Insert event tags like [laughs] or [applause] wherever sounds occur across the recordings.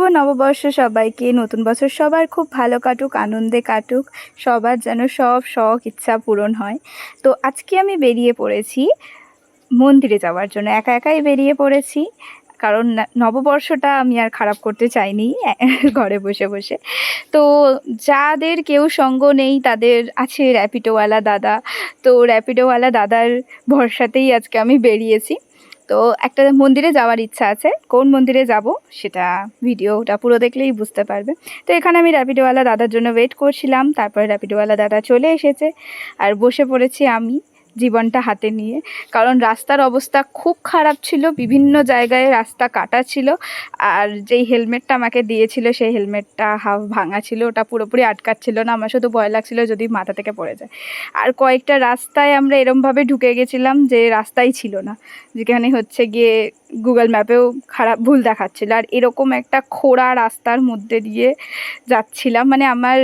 শুভ নববর্ষ সবাইকে। নতুন বছর সবার খুব ভালো কাটুক, আনন্দে কাটুক। সবার যেন সব শখ, ইচ্ছা পূরণ হয়। তো আজকে আমি বেরিয়ে পড়েছি মন্দিরে যাওয়ার জন্য। একা একাই বেরিয়ে পড়েছি। কারণ নববর্ষটা আমি আর খারাপ করতে চাইনি [laughs] ঘরে বসে বসে। তো যাদের কেউ সঙ্গ নেই, তাদের আছে র্যাপিডোওয়ালা দাদা। তো র্যাপিডোওয়ালা দাদার ভরসাতেই আজকে আমি বেরিয়েছি। তো একটা মন্দিরে যাওয়ার ইচ্ছা আছে। কোন মন্দিরে যাব সেটা ভিডিওটা পুরো দেখলেই বুঝতে পারবে। তো এখানে আমি র্যাপিডোওয়ালা দাদার জন্য ওয়েট করছিলাম। তারপরে র্যাপিডোওয়ালা দাদা চলে এসেছে। আর বসে পড়েছি আমি। জীবনটা হাতে নিয়ে। কারণ রাস্তার অবস্থা খুব খারাপ ছিল, বিভিন্ন জায়গায় রাস্তা কাটা ছিল, আর যেই হেলমেটটা আমাকে দিয়েছিল, সেই হেলমেটটা হাফ ভাঙা ছিল, ওটা পুরোপুরি আটকাচ্ছিল না, আমার শুধু ভয় লাগছিল যদি মাথা থেকে পড়ে যায়। আর কয়েকটা রাস্তায় আমরা এরমভাবে ঢুকে গেছিলাম যে রাস্তাই ছিল না, যেখানে হচ্ছে গিয়ে গুগল ম্যাপেও খারাপ ভুল দেখাচ্ছিল। আর এরকম একটা খোঁড়া রাস্তার মধ্যে দিয়ে যাচ্ছিলাম মানে আমার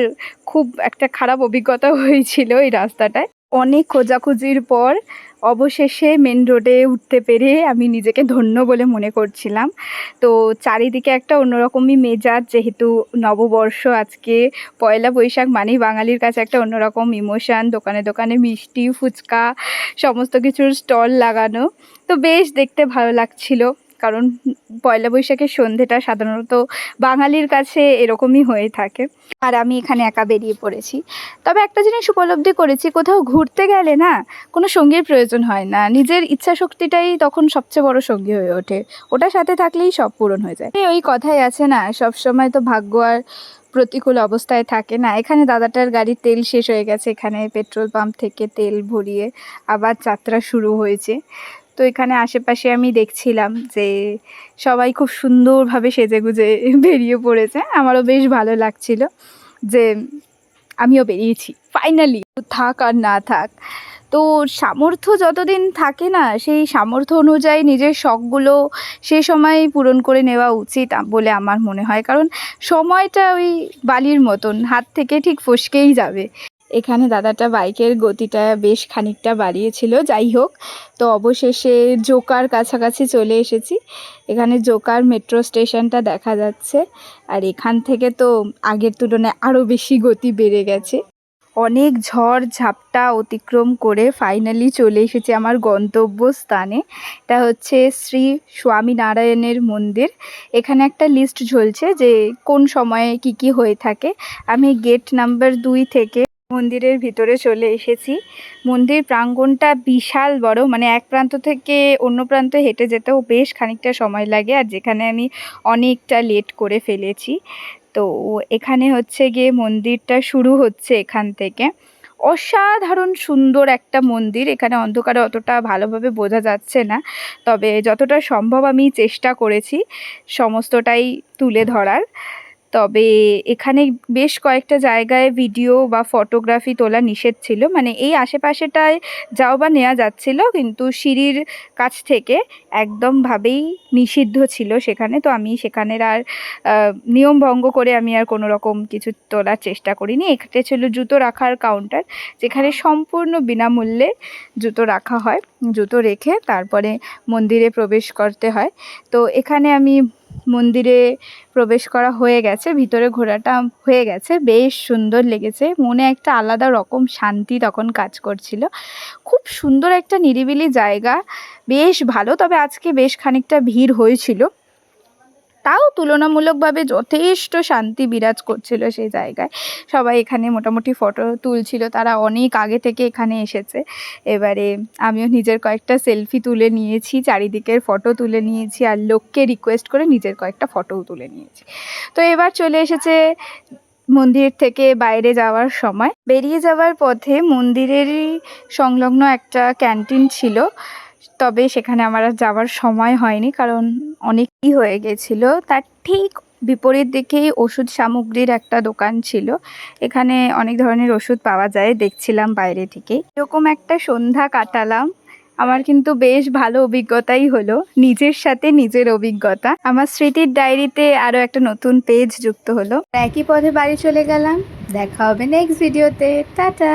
খুব একটা খারাপ অভিজ্ঞতা হয়েছিল এই রাস্তাটায়। অনেক খোঁজাখুঁজির পর অবশেষে মেন রোডে উঠতে পেরে আমি নিজেকে ধন্য বলে মনে করছিলাম। তো চারিদিকে একটা অন্যরকমই মেজাজ, যেহেতু নববর্ষ আজকে পয়লা বৈশাখ মানেই বাঙালির কাছে একটা অন্যরকম ইমোশান দোকানে দোকানে মিষ্টি, ফুচকা, সমস্ত কিছুর স্টল লাগানো। তো বেশ দেখতে ভালো লাগছিল। কারণ পয়লা বৈশাখের সন্ধেটা সাধারণত বাঙালির কাছে এরকমই হয়ে থাকে। আর আমি এখানে একা বেরিয়ে পড়েছি। তবে একটা জিনিস উপলব্ধি করেছি, কোথাও ঘুরতে গেলে না কোনো সঙ্গীর প্রয়োজন হয় না। নিজের ইচ্ছা শক্তিটাই তখন সবচেয়ে বড় সঙ্গী হয়ে ওঠে। ওটার সাথে থাকলেই সব পূরণ হয়ে যায়। ওই কথাই আছে না সব সময় তো ভাগ্য আর প্রতিকূল অবস্থায় থাকে না। এখানে দাদাটার গাড়ির তেল শেষ হয়ে গেছে, এখানে পেট্রোল পাম্প থেকে তেল ভরিয়ে আবার যাত্রা শুরু হয়েছে। তো এখানে আশেপাশে আমি দেখছিলাম যে সবাই খুব সুন্দরভাবে সেজেগুজে [laughs] বেরিয়ে পড়েছে। আমারও বেশ ভালো লাগছিল যে আমিও বেরিয়েছি ফাইনালি থাক আর না থাক। তো সামর্থ্য যতদিন থাকে না, সেই সামর্থ্য অনুযায়ী নিজের শখগুলো সে সময় পূরণ করে নেওয়া উচিত বলে আমার মনে হয়। কারণ সময়টা ওই বালির মতন, হাত থেকে ঠিক ফসকেই যাবে। এখানে দাদাটা বাইকের গতিটা বেশ খানিকটা বাড়িয়েছিল, যাই হোক। তো অবশেষে জোকার কাছাকাছি চলে এসেছি। এখানে জোকার মেট্রো স্টেশনটা দেখা যাচ্ছে। আর এখান থেকে তো আগের তুলনায় আরও বেশি গতি বেড়ে গেছে। অনেক ঝড়, ঝাপটা অতিক্রম করে ফাইনালি চলে এসেছি আমার গন্তব্যস্থানে। এটা হচ্ছে শ্রী স্বামীনারায়ণের মন্দির। এখানে একটা লিস্ট ঝুলছে যে কোন সময়ে কি কি হয়ে থাকে। আমি গেট নাম্বার দুই থেকে মন্দিরের ভিতরে চলে এসেছি। মন্দির প্রাঙ্গণটা বিশাল বড় মানে এক প্রান্ত থেকে অন্য প্রান্তে হেঁটে যেতেও বেশ খানিকটা সময় লাগে, আর যেখানে আমি অনেকটা লেট করে ফেলেছি। তো এখানে হচ্ছে গিয়ে মন্দিরটা শুরু হচ্ছে এখান থেকে। অসাধারণ সুন্দর একটা মন্দির, এখানে অন্ধকারে অতটা ভালোভাবে বোঝা যাচ্ছে না, তবে যতটা সম্ভব আমি চেষ্টা করেছি সমস্তটাই তুলে ধরার। তবে এখানে বেশ কয়েকটা জায়গায় ভিডিও বা ফটোগ্রাফি তোলা নিষেধ ছিল। মানে এই আশেপাশেটায় যাও বা নেওয়া যাচ্ছিল, কিন্তু সিঁড়ির কাছ থেকে একদমভাবেই নিষিদ্ধ ছিল সেখানে। তো আমি সেখানের আর নিয়ম ভঙ্গ করে আমি আর কোনো রকম কিছু তোলার চেষ্টা করিনি। এখানে ছিল জুতো রাখার কাউন্টার যেখানে সম্পূর্ণ বিনামূল্যে জুতো রাখা হয়। জুতো রেখে তারপরে মন্দিরে প্রবেশ করতে হয়। তো এখানে আমি মন্দিরে প্রবেশ করা হয়ে গেছে, ভিতরে ঘোরাটা হয়ে গেছে, বেশ সুন্দর লেগেছে, মনে একটা আলাদা রকম শান্তি তখন কাজ করছিল। খুব সুন্দর একটা নিরিবিলি জায়গা, বেশ ভালো, তবে আজকে বেশ খানিকটা ভিড় হয়েছিল। তাও তুলনামূলকভাবে যথেষ্ট শান্তি বিরাজ করছিল সেই জায়গায়। সবাই এখানে মোটামুটি ফটো তুলছিল, তারা অনেক আগে থেকে এখানে এসেছে। এবারে আমিও নিজের কয়েকটা সেলফি তুলে নিয়েছি, চারিদিকের ফটো তুলে নিয়েছি আর লোককে রিকোয়েস্ট করে নিজের কয়েকটা ফটোও তুলে নিয়েছি। তো এবার চলে এসেছে মন্দির থেকে বাইরে যাওয়ার সময়। বেরিয়ে যাওয়ার পথে মন্দিরেরই সংলগ্ন একটা ক্যান্টিন ছিল। তবে সেখানে আমার আর যাওয়ার সময় হয়নি, কারণ অনেকই হয়ে গেছিল। তার ঠিক বিপরীত দিকেই ওষুধ সামগ্রীর একটা দোকান ছিল। এখানে অনেক ধরনের ওষুধ পাওয়া যায়, দেখছিলাম বাইরে থেকে। এরকম একটা সন্ধ্যা কাটালাম। আমার কিন্তু বেশ ভালো অভিজ্ঞতাই হলো, নিজের সাথে নিজের অভিজ্ঞতা। আমার স্মৃতির ডায়েরিতে আরও একটা নতুন পেজ যুক্ত হলো। একই পথে বাড়ি চলে গেলাম। দেখা হবে নেক্সট ভিডিওতে টাটা!